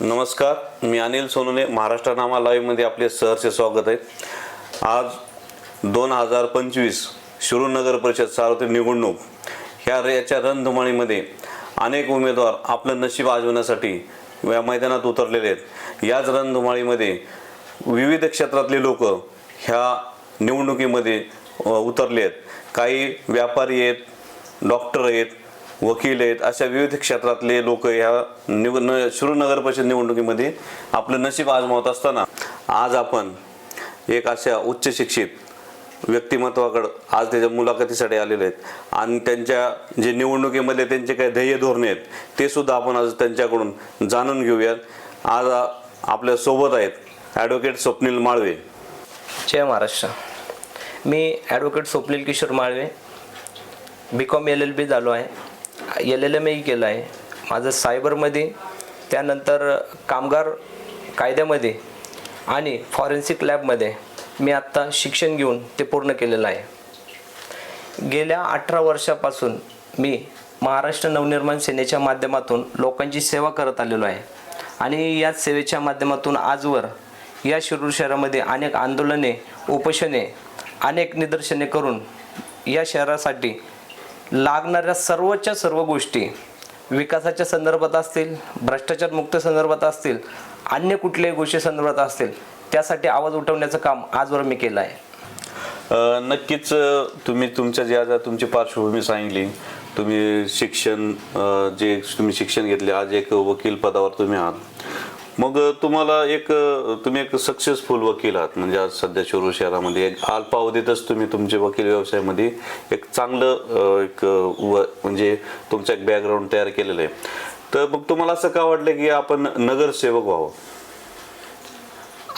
नमस्कार मी अनिल सोनोने महाराष्ट्र नामा लाईव्हमध्ये आपले सहर्ष स्वागत आहे. आज दोन हजार पंचवीस शिरूर नगर परिषद सार्वत्रिक निवडणूक ह्या याच्या रणधुमाळीमध्ये अनेक उमेदवार आपलं नशीब आजवण्यासाठी या मैदानात उतरलेले आहेत. याच रणधुमाळीमध्ये विविध क्षेत्रातले लोक ह्या निवडणुकीमध्ये उतरले आहेत. काही व्यापारी आहेत डॉक्टर आहेत वकील आहेत अशा विविध क्षेत्रातले लोक ह्या निव न शिरूर नगर परिषद निवडणुकीमध्ये आपलं नशीब आजमावत असताना आज आपण एक अशा उच्च शिक्षित व्यक्तिमत्वाकडं आज त्याच्या मुलाखतीसाठी आलेले आहेत. आणि त्यांच्या जे निवडणुकीमध्ये त्यांचे काही ध्येय धोरणे आहेत ते सुद्धा आपण आज त्यांच्याकडून जाणून घेऊयात. आज आपल्यासोबत आपल्यासोबत आहेत ॲडव्होकेट स्वप्नील माळवे. जय महाराष्ट्र. मी advocate Swapnil Kishor Malve. B com L L B झालो आहे. एल एल एमही केलं आहे. माझं सायबरमध्ये त्यानंतर कामगार कायद्यामध्ये आणि फॉरेन्सिक लॅबमध्ये मी आत्ता शिक्षण घेऊन ते पूर्ण केलेलं आहे. गेल्या अठरा वर्षापासून मी महाराष्ट्र नवनिर्माण सेनेच्या माध्यमातून लोकांची सेवा करत आलेलो आहे. आणि याच सेवेच्या माध्यमातून आजवर या शिरूर शहरामध्ये अनेक आंदोलने उपोषणे अनेक निदर्शने करून या शहरासाठी लागणाऱ्या सर्वच्या सर्व गोष्टी विकासाच्या संदर्भात असतील भ्रष्टाचार मुक्त संदर्भात असतील अन्य कुठल्याही गोष्टी संदर्भात असतील त्यासाठी आवाज उठवण्याचं काम आजवर मी केलं आहे. नक्कीच तुम्ही तुमच्या ज्या ज्या तुमची पार्श्वभूमी सांगितली तुम्ही शिक्षण जे तुम्ही शिक्षण घेतले आज एक वकील पदावर तुम्ही आहात. मग तुम्हाला एक तुम्ही एक सक्सेसफुल वकील आहात. म्हणजे आज सध्या शिरूर शहरामध्ये एक अल्पावधीतच तुम्ही तुमचे वकील व्यवसायामध्ये एक चांगलं एक व म्हणजे तुमचं एक बॅकग्राऊंड तयार केलेलं आहे. तर मग तुम्हाला असं का वाटलं की आपण नगरसेवक व्हावं?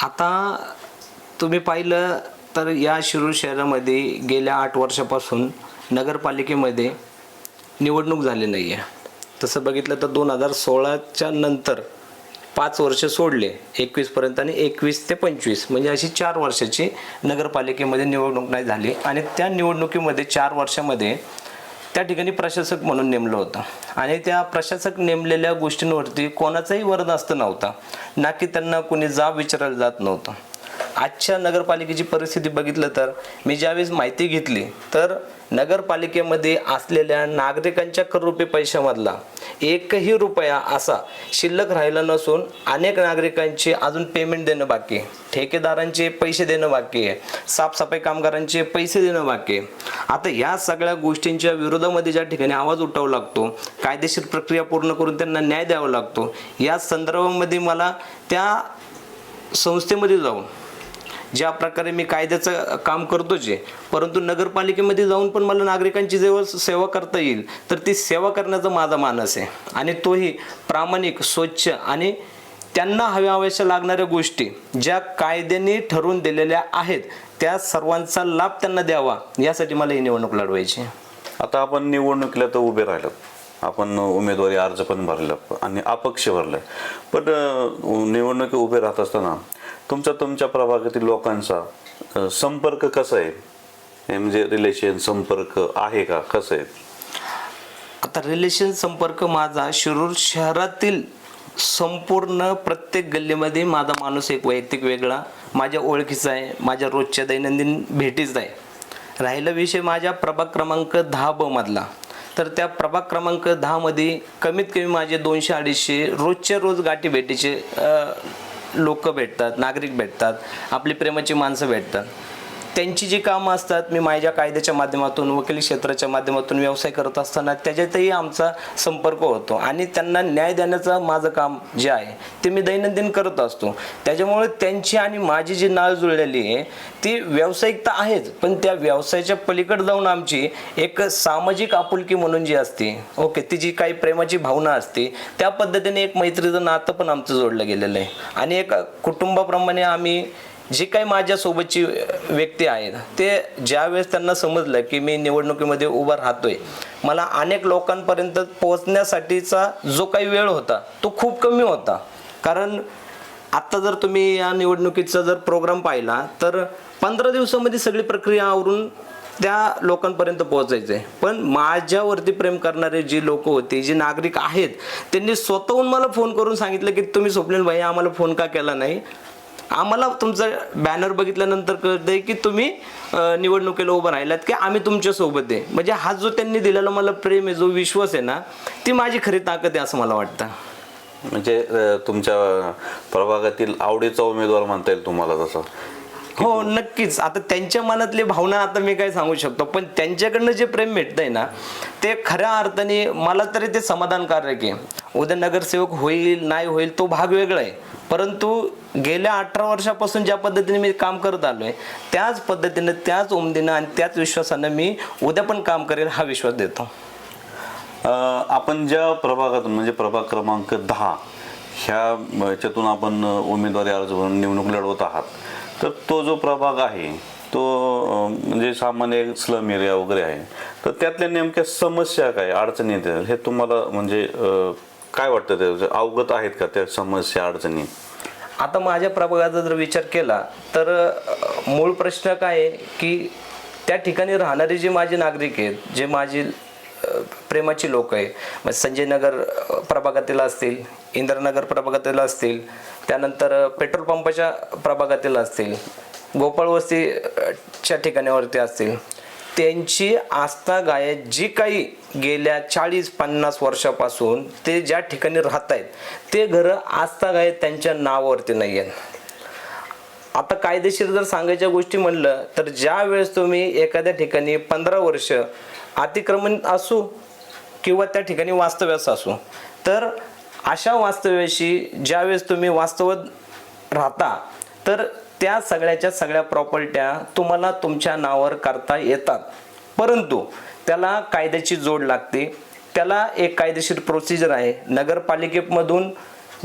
आता तुम्ही पाहिलं तर या शिरूर शहरामध्ये गेल्या आठ वर्षापासून नगरपालिकेमध्ये निवडणूक झाली नाही आहे तसं बघितलं तर दोन हजार सोळाच्या नंतर पाच वर्ष सोडले एकवीसपर्यंत आणि एकवीस ते पंचवीस. म्हणजे अशी चार वर्षाची नगरपालिकेमध्ये निवडणूक नाही झाली. आणि त्या निवडणुकीमध्ये चार वर्षामध्ये त्या ठिकाणी प्रशासक म्हणून नेमलं होतं. आणि त्या प्रशासक नेमलेल्या गोष्टींवरती कोणाचाही वरदास्त नव्हता. ना की त्यांना कोणी जाब विचारायला जात नव्हतं. आजच्या नगरपालिकेची परिस्थिती बघितलं तर मी ज्यावेळेस माहिती घेतली तर नगरपालिकेमध्ये असलेल्या नागरिकांच्या कर पैशामधला एकही रुपया असा शिल्लक राहिला नसून अनेक नागरिकांचे अजून पेमेंट देणं बाकी आहे. ठेकेदारांचे पैसे देणं बाकी आहे. साफसफाई कामगारांचे पैसे देणं बाकी आहे. आता या सगळ्या गोष्टींच्या विरोधामध्ये ज्या ठिकाणी आवाज उठावा लागतो कायदेशीर प्रक्रिया पूर्ण करून त्यांना न्याय द्यावा लागतो या संदर्भामध्ये मला त्या संस्थेमध्ये जाऊन ज्या प्रकारे मी कायद्याचं काम करतोच आहे परंतु नगरपालिकेमध्ये जाऊन पण मला नागरिकांची जेव्हा सेवा करता येईल तर ती सेवा करण्याचा माझा मानस आहे. आणि तोही प्रामाणिक स्वच्छ आणि त्यांना हव्या हव्याशा लागणाऱ्या गोष्टी ज्या कायद्याने ठरवून दिलेल्या आहेत त्या सर्वांचा लाभ त्यांना द्यावा यासाठी मला ही निवडणूक लढवायची आहे. आता आपण निवडणुकीला तर उभे राहिलो. आपण उमेदवारी अर्ज पण भरला आणि अपक्ष भरलं. पण निवडणुकी उभे राहत असताना तुमचा तुमच्या प्रभागातील लोकांचा संपर्क कसा आहे? हे म्हणजे रिलेशन संपर्क आहे का? कसं आहे? आता रिलेशन संपर्क माझा शिरूर शहरातील संपूर्ण प्रत्येक गल्लीमध्ये माझा माणूस एक वैयक्तिक वेगळा माझ्या ओळखीचा आहे माझ्या रोजच्या दैनंदिन भेटीचा आहे. राहिला विषय माझ्या प्रभाग क्रमांक दहा ब मधला. तर त्या प्रभाग क्रमांक दहामध्ये कमीत कमी माझे दोनशे अडीचशे रोजच्या रोज गाठी भेटीचे लोक भेटतात नागरिक भेटतात आपली प्रेमाची माणसं भेटतात. त्यांची जी कामं असतात मी माझ्या कायद्याच्या माध्यमातून वकिली क्षेत्राच्या माध्यमातून व्यवसाय करत असताना त्याच्यातही आमचा संपर्क होतो. आणि त्यांना न्याय देण्याचं माझं काम जे आहे ते मी दैनंदिन करत असतो. त्याच्यामुळे त्यांची आणि माझी जी नाळ जुळलेली आहे ती व्यावसायिकता आहेच. पण त्या व्यवसायाच्या पलीकडे जाऊन आमची एक सामाजिक आपुलकी म्हणून जी असते ओके ती जी काही प्रेमाची भावना असते त्या पद्धतीने एक मैत्रीचं नातं पण आमचं जोडलं गेलेलं आहे. आणि एक कुटुंबाप्रमाणे आम्ही जे काही माझ्यासोबतची व्यक्ती आहेत ते ज्यावेळेस त्यांना समजलं की मी निवडणुकीमध्ये उभा राहतोय मला अनेक लोकांपर्यंत पोहोचण्यासाठीचा जो काही वेळ होता तो खूप कमी होता. कारण आत्ता जर तुम्ही या निवडणुकीचा जर प्रोग्राम पाहिला तर पंधरा दिवसामध्ये सगळी प्रक्रिया आवरून त्या लोकांपर्यंत पोहोचायचं. आहे पण माझ्यावरती प्रेम करणारे जी लोक होते जे नागरिक आहेत त्यांनी स्वतःहून मला फोन करून सांगितलं की तुम्ही स्वप्नील भाई आम्हाला फोन का केला नाही? आम्हाला तुमचा बॅनर बघितल्यानंतर कळतंय की तुम्ही निवडणुकीला उभं राहिलात की आम्ही तुमच्यासोबत आहे. म्हणजे हा जो त्यांनी दिलेला मला प्रेम आहे जो विश्वास आहे ना ती माझी खरी ताकद आहे असं मला वाटतं. म्हणजे तुमच्या प्रभागातील आवडीचा उमेदवार म्हणता येईल तुम्हाला तसं. हो नक्कीच. आता त्यांच्या मनातली भावना आता मी काय सांगू शकतो पण त्यांच्याकडनं जे प्रेम भेटतंय ना ते खऱ्या अर्थाने मला तरी ते समाधानकारक आहे. उद्या नगरसेवक होईल नाही होईल तो भाग वेगळा आहे. परंतु गेल्या अठरा वर्षापासून ज्या पद्धतीने मी काम करत आलोय त्याच पद्धतीनं त्याच उमदीनं आणि त्याच विश्वासानं मी उद्या पण काम करेल हा विश्वास देतो. आपण ज्या प्रभागातून म्हणजे प्रभाग क्रमांक दहा ह्या याच्यातून आपण उमेदवारी अर्ज भरून निवडणूक लढवत आहात. तर तो जो प्रभाग आहे तो म्हणजे सामान्य स्लम एरिया वगैरे आहे. तर त्यातल्या नेमक्या समस्या काय अडचणी हे तुम्हाला म्हणजे काय वाटतं ते? अवगत आहेत का त्या समस्या अडचणी? आता माझ्या प्रभागाचा जर विचार केला तर मूळ प्रश्न काय आहे की त्या ठिकाणी राहणारे जे माझे नागरिक आहेत जे माझे प्रेमाची लोक आहे मग म्हणजे संजय नगर प्रभागातील असतील इंद्रनगर प्रभागातील असतील त्यानंतर पेट्रोल पंपाच्या प्रभागातील असतील गोपाळ वस्तीच्या ठिकाणावरती असतील त्यांची आस्था गाय जी काही गेल्या चाळीस पन्नास वर्षापासून ते ज्या ठिकाणी राहत आहेत ते घरं आस्था गाय त्यांच्या नावावरती नाही आहेत. आता कायदेशीर जर सांगायच्या गोष्टी म्हणलं तर ज्या वेळेस तुम्ही एखाद्या ठिकाणी पंधरा वर्ष अतिक्रमण असू किंवा त्या ठिकाणी वास्तव्यास असू तर अशा वास्तव्याशी ज्यावेळेस तुम्ही वास्तव राहता तर त्या सगळ्याच्या सगळ्या प्रॉपर्ट्या तुम्हाला तुमच्या नावावर करता येतात. परंतु त्याला कायद्याची जोड लागते. त्याला एक कायदेशीर प्रोसिजर आहे. नगरपालिकेमधून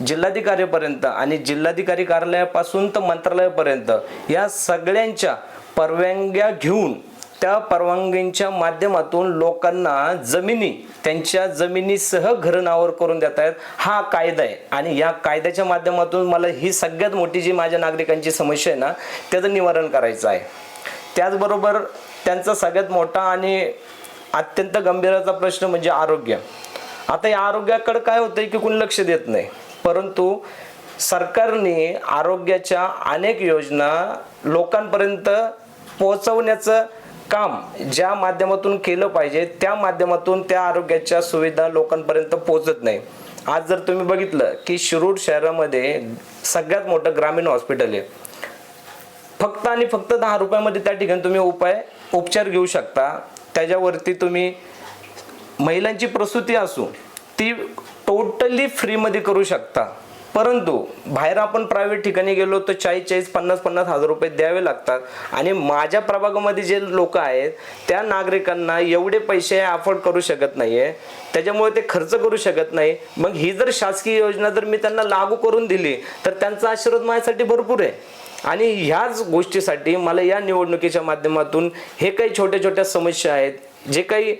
जिल्हाधिकारीपर्यंत आणि जिल्हाधिकारी कार्यालयापासून तर मंत्रालयापर्यंत या सगळ्यांच्या परवानग्या घेऊन त्या परवानगींच्या माध्यमातून लोकांना जमिनी त्यांच्या जमिनीसह घर नावर करून देत आहेत. हा कायदा आहे. आणि या कायद्याच्या माध्यमातून मला ही सगळ्यात मोठी जी माझ्या नागरिकांची समस्या आहे ना त्याचं निवारण करायचं आहे. त्याचबरोबर त्यांचा सगळ्यात मोठा आणि अत्यंत गंभीराचा प्रश्न म्हणजे आरोग्य. आता या आरोग्याकडे काय होतंय की कोणी लक्ष देत नाही. परंतु सरकारने आरोग्याच्या अनेक योजना लोकांपर्यंत पोहोचवण्याचं काम ज्या माध्यमातून केलं पाहिजे त्या माध्यमातून त्या आरोग्याच्या सुविधा लोकांपर्यंत पोहोचत नाही. आज जर तुम्ही बघितलं की शिरूर शहरामध्ये सगळ्यात मोठं ग्रामीण हॉस्पिटल आहे. फक्त आणि फक्त दहा रुपयामध्ये त्या ठिकाणी तुम्ही उपाय उपचार घेऊ शकता. त्याच्यावरती तुम्ही महिलांची प्रसूती असू ती टोटली फ्रीमध्ये करू शकता. परंतु बाहेर आपण प्रायव्हेट ठिकाणी गेलो तर चाळीस चाळीस पन्नास पन्नास हजार रुपये द्यावे लागतात. आणि माझ्या प्रभागामध्ये जे लोक आहेत त्या नागरिकांना एवढे पैसे अफोर्ड करू शकत नाही आहे त्याच्यामुळे ते खर्च करू शकत नाही. मग ही जर शासकीय योजना जर मी त्यांना लागू करून दिली तर त्यांचा आशीर्वाद माझ्यासाठी भरपूर आहे. आणि ह्याच गोष्टीसाठी मला या निवडणुकीच्या माध्यमातून हे काही छोट्या छोट्या समस्या आहेत जे काही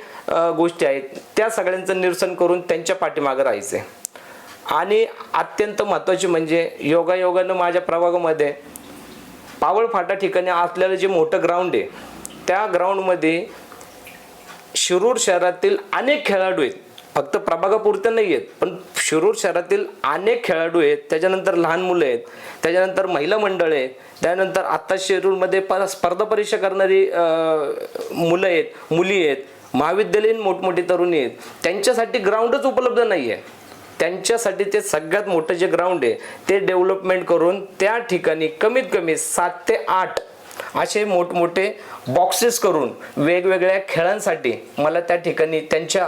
गोष्टी आहेत त्या सगळ्यांचं निरसन करून त्यांच्या पाठीमागं राहायचे आणि अत्यंत महत्त्वाचे म्हणजे योगायोगानं माझ्या प्रभागामध्ये पावळ फाटा ठिकाणी असलेलं जे मोठं ग्राउंड आहे त्या ग्राउंडमध्ये शिरूर शहरातील अनेक खेळाडू आहेत. फक्त प्रभागापुरते नाही आहेत पण शिरूर शहरातील अनेक खेळाडू आहेत. त्याच्यानंतर लहान मुलं आहेत. त्याच्यानंतर महिला मंडळ आहेत. त्यानंतर आत्ता शिरूरमध्ये प स्पर्धा परीक्षा करणारी मुलं आहेत मुली आहेत. महाविद्यालयीन मोठमोठी तरुणी आहेत. त्यांच्यासाठी ग्राउंडच उपलब्ध नाही आहे त्यांच्यासाठी ते सगळ्यात मोठं जे ग्राउंड आहे ते डेव्हलपमेंट करून त्या ठिकाणी कमीत कमी सात ते आठ असे मोठमोठे बॉक्सेस करून वेगवेगळ्या खेळांसाठी मला त्या ठिकाणी त्यांच्या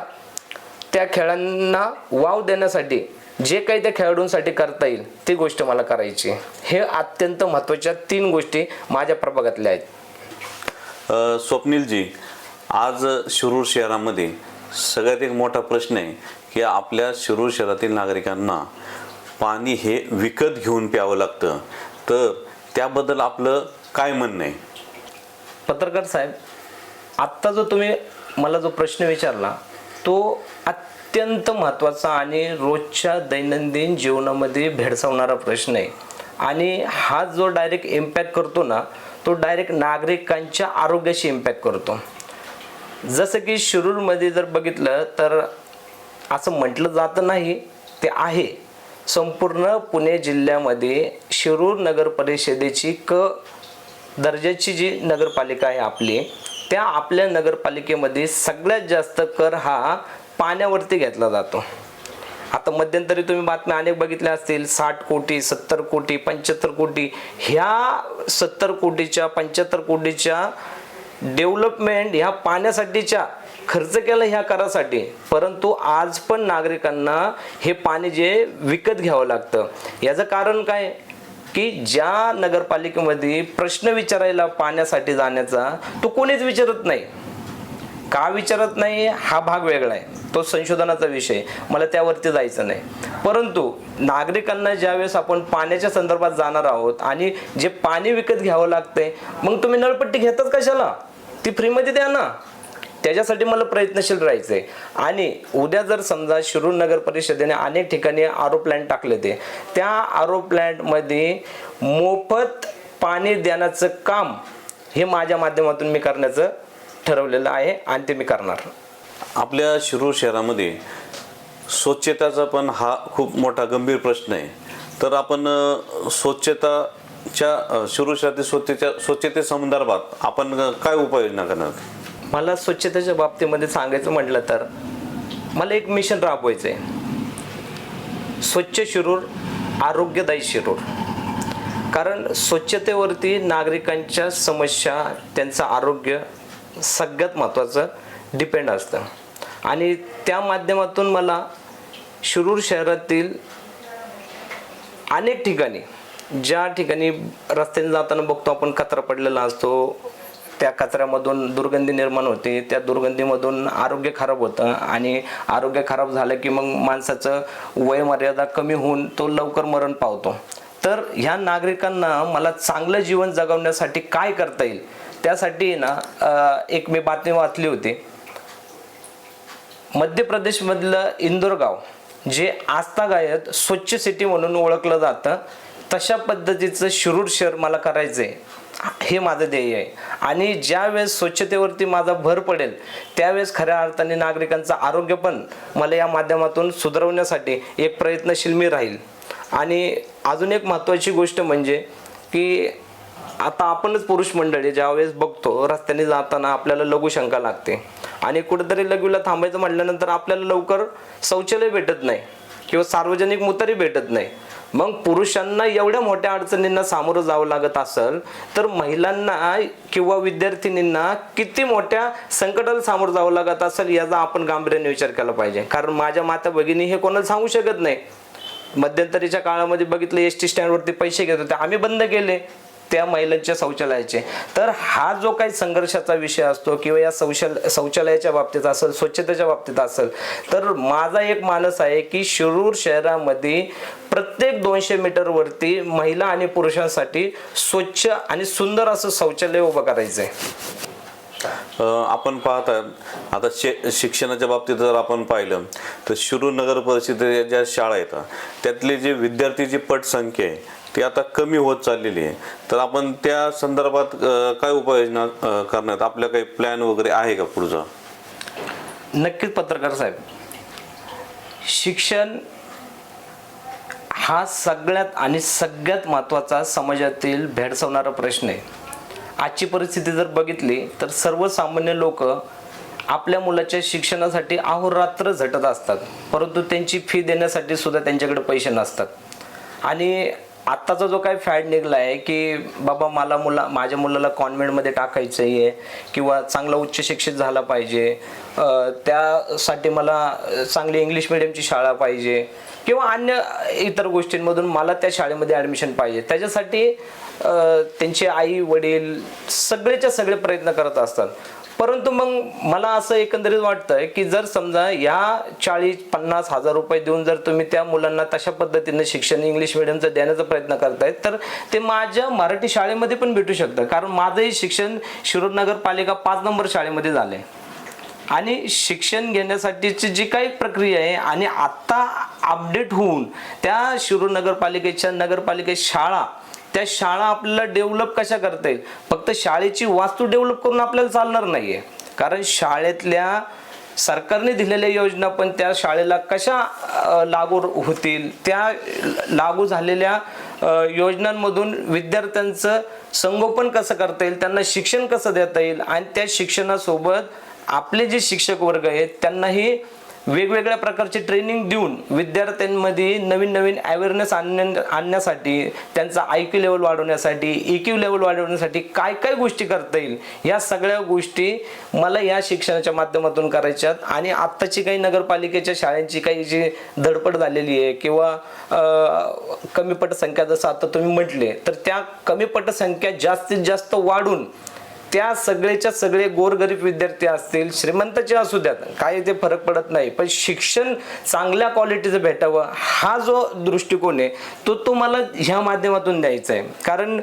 त्या खेळांना वाव देण्यासाठी जे काही त्या खेळाडूंसाठी करता येईल ती गोष्ट मला करायची आहे. हे अत्यंत महत्त्वाच्या तीन गोष्टी माझ्या प्रभागातल्या आहेत. स्वप्नीलजी आज शिरूर शहरामध्ये सगळ्यात एक मोठा प्रश्न आहे की आपल्या शिरूर शहरातील नागरिकांना पाणी हे विकत घेऊन प्यावं लागतं. तर त्याबद्दल आपलं काय म्हणणं आहे? पत्रकार साहेब आत्ता जो तुम्ही मला जो प्रश्न विचारला तो अत्यंत महत्त्वाचा आणि रोजच्या दैनंदिन जीवनामध्ये भेडसावणारा प्रश्न आहे. आणि हा जो डायरेक्ट इम्पॅक्ट करतो ना तो डायरेक्ट नागरिकांच्या आरोग्याशी इम्पॅक्ट करतो. जसं की शिरूरमध्ये जर बघितलं तर असं म्हटलं जातं नाही ते आहे. संपूर्ण पुणे जिल्ह्यामध्ये शिरूर नगर परिषदेची क दर्जाची जी नगरपालिका आहे आपली त्या आपल्या नगरपालिकेमध्ये सगळ्यात जास्त कर हा पाण्यावरती घेतला जातो. आता मध्यंतरी तुम्ही बातम्या अनेक बघितल्या असतील साठ कोटी सत्तर कोटी पंच्याहत्तर कोटी. ह्या सत्तर कोटीच्या पंच्याहत्तर कोटीच्या डेव्हलपमेंट ह्या पाण्यासाठीच्या खर्च केला ह्या करासाठी. परंतु आज पण नागरिकांना हे पाणी जे विकत घ्यावं लागतं. याचं कारण काय? की ज्या नगरपालिकेमध्ये प्रश्न विचारायला पाण्यासाठी जाण्याचा तो कोणीच विचारत नाही. का विचारत नाही हा भाग वेगळा आहे. तो संशोधनाचा विषय मला त्यावरती जायचं नाही. परंतु नागरिकांना ज्यावेळेस आपण पाण्याच्या संदर्भात जाणार आहोत आणि जे पाणी विकत घ्यावं लागतंय मग तुम्ही नळपट्टी घेतात कशाला? ती फ्रीमध्ये द्या ना. त्याच्यासाठी मला प्रयत्नशील राहायचंय. आणि उद्या जर समजा शिरूर नगर परिषदेने अनेक ठिकाणी आरो प्लॅन्ट टाकले ते त्या आरो प्लॅन्टमध्ये मोफत पाणी देण्याचं काम हे माझ्या माध्यमातून मी करण्याचं ठरवलेलं आहे आणि ते मी करणार. आपल्या शिरूर शहरामध्ये स्वच्छतेचा पण हा खूप मोठा गंभीर प्रश्न आहे. तर आपण स्वच्छताच्या शिरूर शहरातील स्वच्छतेच्या स्वच्छतेसंदर्भात आपण काय उपाययोजना करणार? मला स्वच्छतेच्या बाबतीमध्ये सांगायचं म्हटलं तर मला एक मिशन राबवायचं आहे स्वच्छ शिरूर आरोग्यदायी शिरूर. कारण स्वच्छतेवरती नागरिकांच्या समस्या त्यांचं आरोग्य सगळ्यात महत्त्वाचं डिपेंड असतं. आणि त्या माध्यमातून मला शिरूर शहरातील अनेक ठिकाणी ज्या ठिकाणी रस्त्याने जाताना बघतो आपण कचरा पडलेला असतो त्या कचऱ्यामधून दुर्गंधी निर्माण होते त्या दुर्गंधीमधून आरोग्य खराब होतं आणि आरोग्य खराब झालं की मग माणसाचं वयमर्यादा कमी होऊन तो लवकर मरण पावतो. तर ह्या नागरिकांना मला चांगलं जीवन जगवण्यासाठी काय करता येईल? त्यासाठी ना एक मी बातमी वाचली होती. मध्य प्रदेशमधलं इंदोर गाव जे आस्थागायत स्वच्छ सिटी म्हणून ओळखलं जातं तशा पद्धतीचं शिरूर शहर मला करायचं आहे हे माझं ध्येय आहे. आणि ज्यावेळेस स्वच्छतेवरती माझा भर पडेल त्यावेळेस खऱ्या अर्थाने नागरिकांचं आरोग्य पण मला या माध्यमातून सुधारवण्यासाठी एक प्रयत्नशील मी राहील. आणि अजून एक महत्त्वाची गोष्ट म्हणजे की आता आपणच पुरुष मंडळी ज्यावेळेस बघतो रस्त्याने जाताना आपल्याला लघुशंका लागते. आणि कुठेतरी लघवीला थांबायचं म्हटल्यानंतर आपल्याला लवकर शौचालय भेटत नाही किंवा सार्वजनिक मुतारी भेटत नाही. मग पुरुषांना एवढ्या मोठ्या अडचणींना सामोरं जावं लागत असेल तर महिलांना किंवा विद्यार्थिनींना किती मोठ्या संकटाला सामोरं जावं लागत असेल याचा आपण गांभीर्याने विचार केला पाहिजे. कारण माझ्या माता भगिनी हे कोणाला सांगू शकत नाही. मध्यंतरीच्या काळामध्ये बघितलं एस टी स्टँडवरती पैसे घेत होते. आम्ही बंद केले. त्या महिलांच्या शौचालयाचे. तर हा जो काही संघर्षाचा विषय असतो किंवा या शौचाल शौचालयाच्या बाबतीत असेल स्वच्छतेच्या बाबतीत असेल तर माझा एक मानस आहे की शिरूर शहरामध्ये प्रत्येक दोनशे मीटरवरती महिला आणि पुरुषांसाठी स्वच्छ आणि सुंदर असं शौचालय उभं करायचं आहे आपण पाहत आता शे शिक्षणाच्या बाबतीत जर आपण पाहिलं तर शिरूर नगर परिषदेच्या ज्या शाळा आहेत त्यातली जी विद्यार्थीची पटसंख्या आहे ती आता कमी होत चाललेली आहे. तर आपण त्या संदर्भात काय उपाययोजना करण्यात? आपल्या काही प्लॅन वगैरे आहे का पुढचा? नक्कीच पत्रकार साहेब. शिक्षण हा सगळ्यात आणि सगळ्यात महत्त्वाचा समाजातील भेडसावणारा प्रश्न आहे. आजची परिस्थिती जर बघितली तर सर्वसामान्य लोक आपल्या मुलाच्या शिक्षणासाठी अहोरात्र झटत असतात. परंतु त्यांची फी देण्यासाठी सुद्धा त्यांच्याकडे पैसे नसतात. आणि आत्ताचा जो काही फॅड निघला आहे की बाबा मला मुला माझ्या मुलाला कॉन्व्हेंटमध्ये टाकायचं आहे किंवा चांगला उच्च शिक्षित झाला पाहिजे त्यासाठी मला चांगली इंग्लिश मिडियमची शाळा पाहिजे किंवा अन्य इतर गोष्टींमधून मला त्या शाळेमध्ये ॲडमिशन पाहिजे. त्याच्यासाठी त्यांचे आई वडील सगळेच्या सगळे प्रयत्न करत असतात. परंतु मग मला असं एकंदरीत वाटतं की जर समजा या चाळीस पन्नास हजार रुपये देऊन जर तुम्ही त्या मुलांना तशा पद्धतीने शिक्षण इंग्लिश मिडियमचं देण्याचा प्रयत्न करतायत तर ते माझ्या मराठी शाळेमध्ये पण भेटू शकतं. कारण माझंही शिक्षण शिरूर नगरपालिका पाच नंबर शाळेमध्ये झालंय. आणि शिक्षण घेण्यासाठीची जी काही प्रक्रिया आहे आणि आत्ता अपडेट होऊन त्या शिरूर नगरपालिकेच्या नगरपालिकेत शाळा त्या शाळा आपल्याला डेव्हलप कशा करता? येईल फक्त शाळेची वास्तू डेव्हलप करून आपल्याला चालणार नाही आहे कारण शाळेतल्या सरकारने दिलेल्या योजना पण त्या शाळेला कशा लागू होतील? त्या लागू झालेल्या योजनांमधून विद्यार्थ्यांचं संगोपन कसं करता येईल? त्यांना शिक्षण कसं देता येईल? आणि त्या शिक्षणासोबत आपले जे शिक्षक वर्ग आहेत त्यांनाही वेगवेगळ्या प्रकारचे ट्रेनिंग देऊन विद्यार्थ्यांमध्ये नवीन नवीन अवेअरनेस आणण्या आणण्यासाठी त्यांचा आय क्यू लेवल वाढवण्यासाठी ई क्यू लेवल वाढवण्यासाठी काय काय गोष्टी करता येईल या सगळ्या गोष्टी मला या शिक्षणाच्या माध्यमातून करायच्यात. आणि आत्ताची काही नगरपालिकेच्या शाळांची काही जी धडपड झालेली आहे किंवा कमी पटसंख्या जसं आता तुम्ही म्हटले तर त्या कमी पटसंख्या जास्तीत जास्त वाढून त्या सगळेच्या सगळे गोरगरीब विद्यार्थी असतील श्रीमंताचे असू द्यात काही ते फरक पडत नाही. पण शिक्षण चांगल्या क्वालिटीचं भेटावं हा जो दृष्टिकोन आहे तो तुम्हाला ह्या माध्यमातून द्यायचा आहे. कारण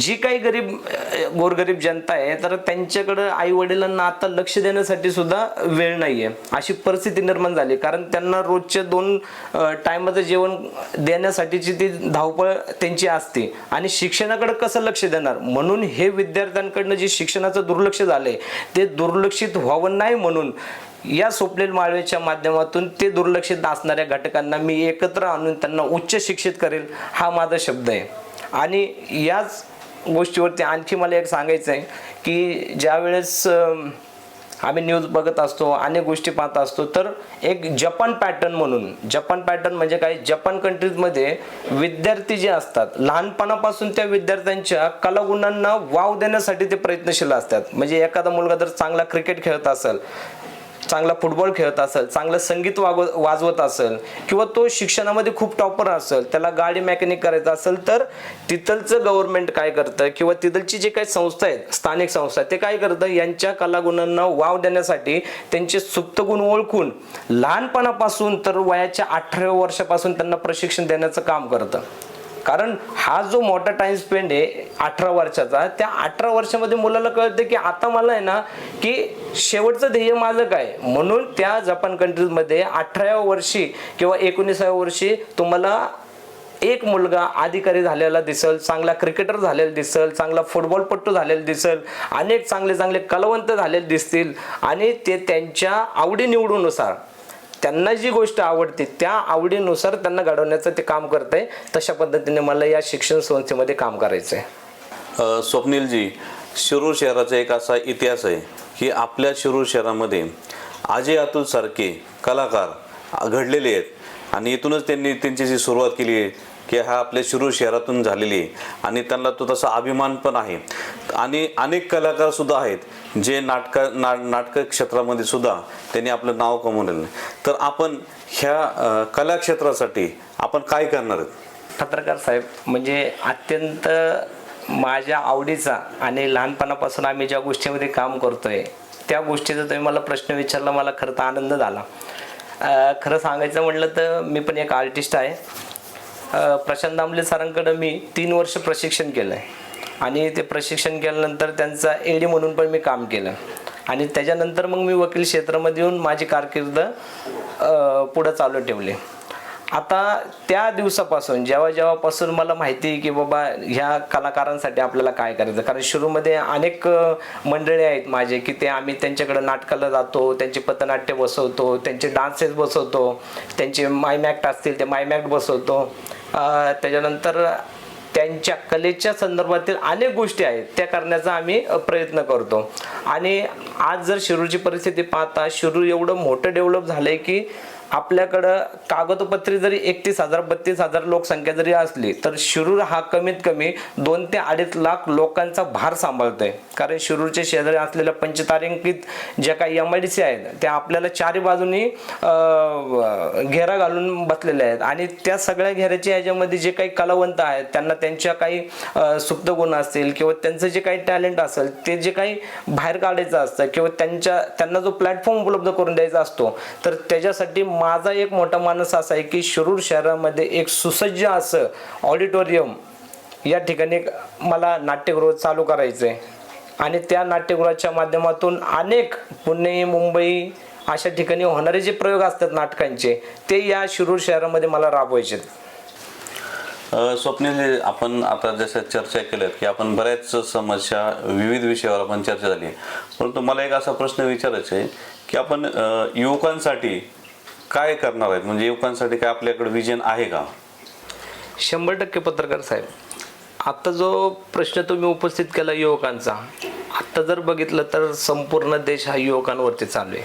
जी काही गरीब गोरगरीब जनता आहे तर त्यांच्याकडं आई वडिलांना आता लक्ष देण्यासाठी सुद्धा वेळ नाही आहे अशी परिस्थिती निर्माण झाली. कारण त्यांना रोजच्या दोन टायमाचं जेवण देण्यासाठीची ती धावपळ त्यांची असते. आणि शिक्षणाकडे कसं लक्ष देणार? म्हणून हे विद्यार्थ्यांकडनं जे शिक्षणाचं दुर्लक्ष झालंय ते दुर्लक्षित व्हावं नाही म्हणून या स्वप्नील माळवेच्या माध्यमातून ते दुर्लक्षित असणाऱ्या घटकांना मी एकत्र आणून त्यांना उच्च शिक्षित करेल हा माझा शब्द आहे. आणि याच गोष्टीवरती आणखी मला एक सांगायचं आहे की ज्या वेळेस आम्ही न्यूज बघत असतो अनेक गोष्टी पाहत असतो तर एक जपान पॅटर्न म्हणून जपान पॅटर्न म्हणजे काय? जपान कंट्रीजमध्ये विद्यार्थी जे असतात लहानपणापासून त्या विद्यार्थ्यांच्या कलागुणांना वाव देण्यासाठी ते प्रयत्नशील असतात. म्हणजे एखादा मुलगा जर चांगला क्रिकेट खेळत असेल चांगला फुटबॉल खेळत असेल चांगलं संगीत वागव वाजवत असेल किंवा तो शिक्षणामध्ये खूप टॉपर असेल त्याला गाडी मेकॅनिक करायचं असेल तर तिथलचं गव्हर्नमेंट काय करतं किंवा तिथलची जे काही संस्था आहेत स्थानिक संस्था आहेत, ते काय करतं? यांच्या कलागुणांना वाव देण्यासाठी त्यांचे सुप्त गुण ओळखून लहानपणापासून तर वयाच्या अठराव्या वर्षापासून त्यांना प्रशिक्षण देण्याचं काम करतं. कारण हा जो मोठा टाइम स्पेंड आहे अठरा वर्षाचा त्या अठरा वर्षामध्ये मुलाला कळतं की आता मला आहे ना की शेवटचं ध्येय माझं काय? म्हणून त्या जपान कंट्रीजमध्ये अठराव्या वर्षी किंवा एकोणीसाव्या वर्षी तुम्हाला एक मुलगा अधिकारी झालेला दिसल चांगला क्रिकेटर झालेला दिसल चांगला फुटबॉलपट्टू झालेला दिसल अनेक चांगले चांगले कलावंत झालेले दिसतील आणि ते त्यांच्या आवडीनिवडीनुसार त्यांना जी गोष्ट आवडते त्या आवडीनुसार त्यांना घडवण्याचं ते काम करत आहे तशा पद्धतीने मला या शिक्षण संस्थेमध्ये काम करायचं आहे स्वप्नीलजी शिरूर शहराचा एक असा इतिहास आहे की आपल्या शिरूर शहरामध्ये अजय अतुल सारखे कलाकार घडलेले आहेत. आणि इथूनच त्यांनी त्यांची जी सुरुवात केली आहे की हा आपल्या शिरूर शहरातून झालेली आहे. आणि त्यांना तो तसा अभिमान पण आहे. आणि अनेक कलाकारसुद्धा आहेत जे नाटका ना नाटक क्षेत्रामध्ये सुद्धा त्यांनी आपलं नाव कमवलेलं तर आपण ह्या कला क्षेत्रासाठी आपण काय करणार आहेत? पत्रकार साहेब म्हणजे अत्यंत माझ्या आवडीचा आणि लहानपणापासून आम्ही ज्या गोष्टीमध्ये काम करतोय त्या गोष्टीचा तुम्ही मला प्रश्न विचारला मला खरं तर आनंद झाला. खरं सांगायचं म्हटलं तर मी पण एक आर्टिस्ट आहे. प्रशांत दामले सरांकडं मी तीन वर्ष प्रशिक्षण केलं आहे आणि ते प्रशिक्षण केल्यानंतर त्यांचा एडी म्हणून पण मी काम केलं. आणि त्याच्यानंतर मग मी वकील क्षेत्रामध्ये येऊन माझी कारकीर्द पुढं चालू ठेवली. आता त्या दिवसापासून जेव्हा जेव्हापासून मला माहिती आहे की बाबा ह्या कलाकारांसाठी आपल्याला काय करायचं? कारण सुरूमध्ये अनेक मंडळी आहेत माझे की ते आम्ही त्यांच्याकडे नाटकाला जातो त्यांचे पथनाट्य बसवतो त्यांचे डान्सेस बसवतो त्यांचे मायमॅक्ट असतील ते मायमॅक्ट बसवतो. त्याच्यानंतर त्यांच्या कलेच्या संदर्भातील अनेक गोष्टी आहेत. त्या करण्याचा आम्ही प्रयत्न करतो. आणि आज जर शिरूरची परिस्थिती पाहता शिरूर एवढं मोठं डेव्हलप झालंय की आपल्याकडं कागदपत्रे जरी एकतीस हजार बत्तीस हजार लोकसंख्या जरी असली तर शिरूर हा कमीत कमी दोन ते अडीच लाख लोकांचा भार सांभाळतोय. कारण शिरूरच्या शेजारी असलेल्या पंचतारांकित ज्या काही एम आय डी सी आहेत त्या आपल्याला चारी बाजूनी घेरा घालून बसलेल्या आहेत. आणि त्या सगळ्या घेऱ्याच्या ह्याच्यामध्ये जे काही कलावंत आहेत त्यांना त्यांच्या काही सुप्त गुण असतील किंवा त्यांचं जे काही टॅलेंट असेल ते जे काही बाहेर काढायचं असतं किंवा त्यांच्या त्यांना जो प्लॅटफॉर्म उपलब्ध करून द्यायचा असतो तर त्याच्यासाठी माझा एक मोठा मानस असा आहे की शिरूर शहरामध्ये एक सुसज्ज असं ऑडिटोरियम या ठिकाणी मला नाट्यगृह चालू करायचं आहे आणि त्या नाट्यगृहाच्या माध्यमातून अनेक पुणे मुंबई अशा ठिकाणी होणारे जे प्रयोग असतात नाटकांचे ते या शिरूर शहरामध्ये मला राबवायचे आहेत. स्वप्नील आपण आता जसं चर्चा केल्यात की आपण बऱ्याच समस्या विविध विषयावर आपण चर्चा झाली आहे. परंतु मला एक असा प्रश्न विचारायचा आहे की आपण युवकांसाठी काय करणार आहेत? म्हणजे युवकांसाठी काय आपल्याकडे विजन आहे का? शंभर टक्के पत्रकार साहेब आता जो प्रश्न तुम्ही उपस्थित केला युवकांचा आत्ता जर बघितलं तर संपूर्ण देश हा युवकांवरती चालू आहे.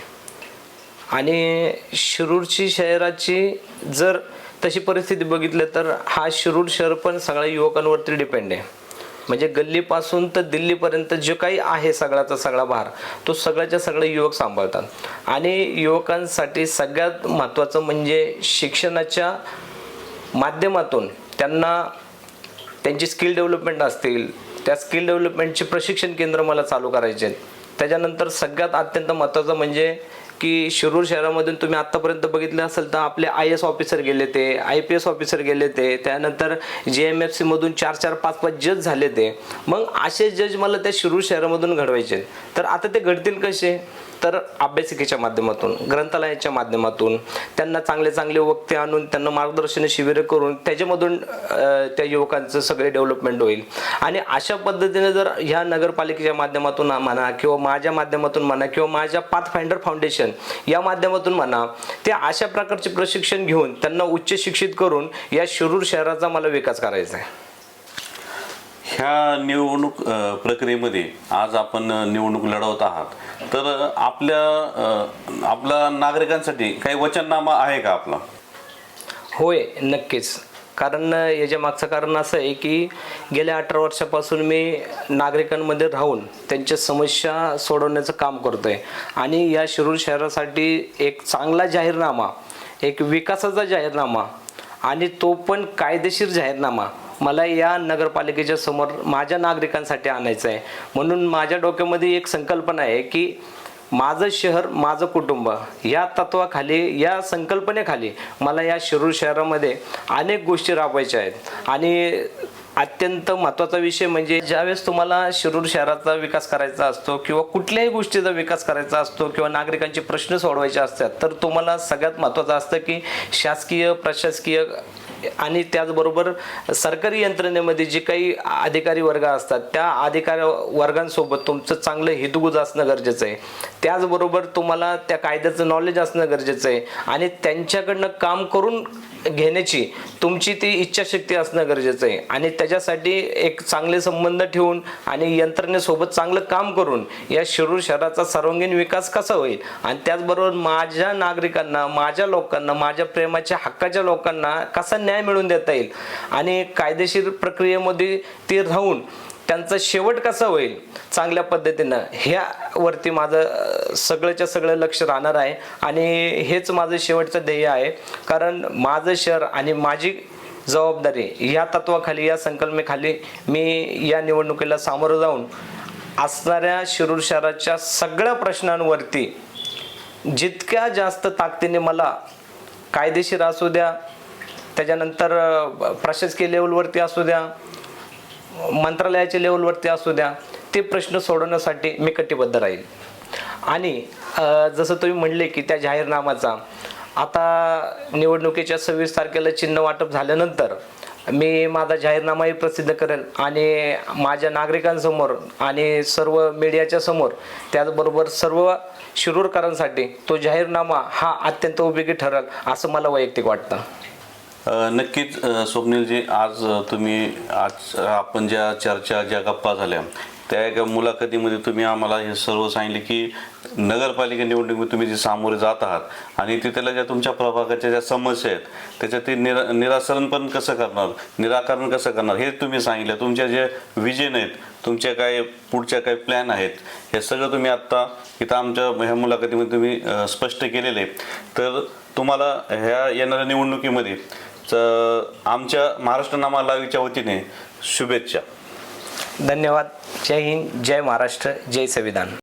आणि शिरूरची शहराची जर तशी परिस्थिती बघितली तर हा शिरूर शहर पण सगळ्या युवकांवरती डिपेंड आहे. म्हणजे गल्लीपासून तर दिल्लीपर्यंत जे काही आहे सगळ्याचा सगळा भार तो सगळ्याच्या सगळे युवक सांभाळतात. आणि युवकांसाठी सगळ्यात महत्त्वाचं म्हणजे शिक्षणाच्या माध्यमातून त्यांना त्यांची स्किल डेव्हलपमेंट असतील त्या स्किल डेव्हलपमेंटचे प्रशिक्षण केंद्र मला चालू करायचे आहेत. त्याच्यानंतर सगळ्यात अत्यंत महत्त्वाचं म्हणजे की शिरूर शहरामधून तुम्ही आत्तापर्यंत बघितलं असेल तर आपले आय एस ऑफिसर गेले ते आय पी एस ऑफिसर गेले ते त्यानंतर जे एम एफ सीमधून चार चार पाच पाच जज झाले ते. मग असे जज मला त्या शिरूर शहरामधून घडवायचे तर आता ते घडतील कसे? तर अभ्यासिकेच्या माध्यमातून ग्रंथालयाच्या माध्यमातून त्यांना चांगले चांगले वक्ते आणून त्यांना मार्गदर्शन शिबिरं करून त्याच्यामधून त्या युवकांचं सगळे डेव्हलपमेंट होईल. आणि अशा पद्धतीने जर ह्या नगरपालिकेच्या माध्यमातून म्हणा किंवा माझ्या माध्यमातून म्हणा किंवा माझ्या पाथ फाइंडर फाउंडेशन या माध्यमातून म्हणा ते अशा प्रकारचे प्रशिक्षण घेऊन त्यांना उच्च शिक्षित करून या शिरूर शहराचा मला विकास करायचा आहे. ह्या निवडणूक प्रक्रियेमध्ये आज आपण निवडणूक लढवत आहात. तर आपल्या आपल्या नागरिकांसाठी काही वचननामा आहे का आपला? होय नक्कीच. कारण याच्या मागचं कारण असं आहे की गेल्या अठरा वर्षापासून मी नागरिकांमध्ये राहून त्यांच्या समस्या सोडवण्याचं काम करतोय. आणि या शिरूर शहरासाठी एक चांगला जाहीरनामा एक विकासाचा जाहीरनामा आणि तो पण कायदेशीर जाहीरनामा मला या नगरपालिकेच्या समोर माझ्या नागरिकांसाठी आणायचं आहे म्हणून माझ्या डोक्यामध्ये एक संकल्पना आहे की माझं शहर माझं कुटुंब या तत्वाखाली या संकल्पनेखाली मला या शिरूर शहरामध्ये अनेक गोष्टी राबवायच्या आहेत. आणि अत्यंत महत्त्वाचा विषय म्हणजे ज्यावेळेस तुम्हाला शिरूर शहराचा विकास करायचा असतो किंवा कुठल्याही गोष्टीचा विकास करायचा असतो किंवा नागरिकांचे प्रश्न सोडवायचे असतात तर तुम्हाला सगळ्यात महत्त्वाचं असतं की शासकीय प्रशासकीय आणि त्याचबरोबर सरकारी यंत्रणेमध्ये जे काही अधिकारी वर्ग असतात त्या अधिकारी वर्गांसोबत तुमचं चांगलं हितगुज असणं गरजेचं आहे. त्याचबरोबर तुम्हाला त्या कायद्याचं नॉलेज असणं गरजेचं आहे. आणि त्यांच्याकडनं काम करून घेण्याची तुमची ती इच्छाशक्ती असणं गरजेचं आहे. आणि त्याच्यासाठी एक चांगले संबंध ठेवून आणि यंत्रणेसोबत चांगलं काम करून या शिरूर शहराचा सर्वांगीण विकास कसा होईल? आणि त्याचबरोबर माझ्या नागरिकांना माझ्या लोकांना माझ्या प्रेमाच्या हक्काच्या लोकांना कसा न्याय मिळवून देता येईल? आणि कायदेशीर प्रक्रियेमध्ये ते राहून त्यांचा शेवट कसा होईल? चांगल्या पद्धतीनं ह्यावरती माझं सगळंच्या सगळं लक्ष राहणार आहे. आणि हेच माझं शेवटचं ध्येय आहे. कारण माझं शहर आणि माझी जबाबदारी या तत्वाखाली या संकल्पनेखाली मी या निवडणुकीला सामोरं जाऊन असणाऱ्या शिरूर शहराच्या सगळ्या प्रश्नांवरती जितक्या जास्त ताकदीने मला कायदेशीर असू द्या त्याच्यानंतर प्रशासकीय लेवलवरती असू द्या मंत्रालयाच्या लेवलवरती असू द्या ते प्रश्न सोडवण्यासाठी मी कटिबद्ध राहील आणि जसं तुम्ही म्हणले की त्या जाहीरनामाचा आता निवडणुकीच्या सव्वीस तारखेला चिन्ह वाटप झाल्यानंतर मी माझा जाहीरनामाही प्रसिद्ध करेन आणि माझ्या नागरिकांसमोर आणि सर्व मीडियाच्या समोर त्याचबरोबर सर्व शिरूरकरांसाठी तो जाहीरनामा हा अत्यंत उपयोगी ठरेल असं मला वैयक्तिक वाटतं. नक्कीच स्वप्नीलजी आज तुम्ही आज आपण ज्या चर्चा ज्या गप्पा झाल्या त्या एका मुलाखतीमध्ये तुम्ही आम्हाला हे सर्व सांगितले की नगरपालिका निवडणुकीत तुम्ही जे सामोरे जात आहात आणि तिथल्या ज्या तुमच्या प्रभागाच्या ज्या समस्या आहेत त्याच्या ते निरा निरासरण पण कसं करणार? निराकरण कसं करणार? हे तुम्ही सांगितलं. तुमच्या जे विजन आहेत तुमच्या काय पुढच्या काय प्लॅन आहेत हे सगळं तुम्ही आत्ता इथं आमच्या ह्या मुलाखतीमध्ये तुम्ही स्पष्ट केलेले आहे. तर तुम्हाला ह्या येणाऱ्या निवडणुकीमध्ये च- आमच्या महाराष्ट्र नामा लाईव्हच्या वतीने शुभेच्छा. धन्यवाद. जय हिंद जय महाराष्ट्र जय संविधान.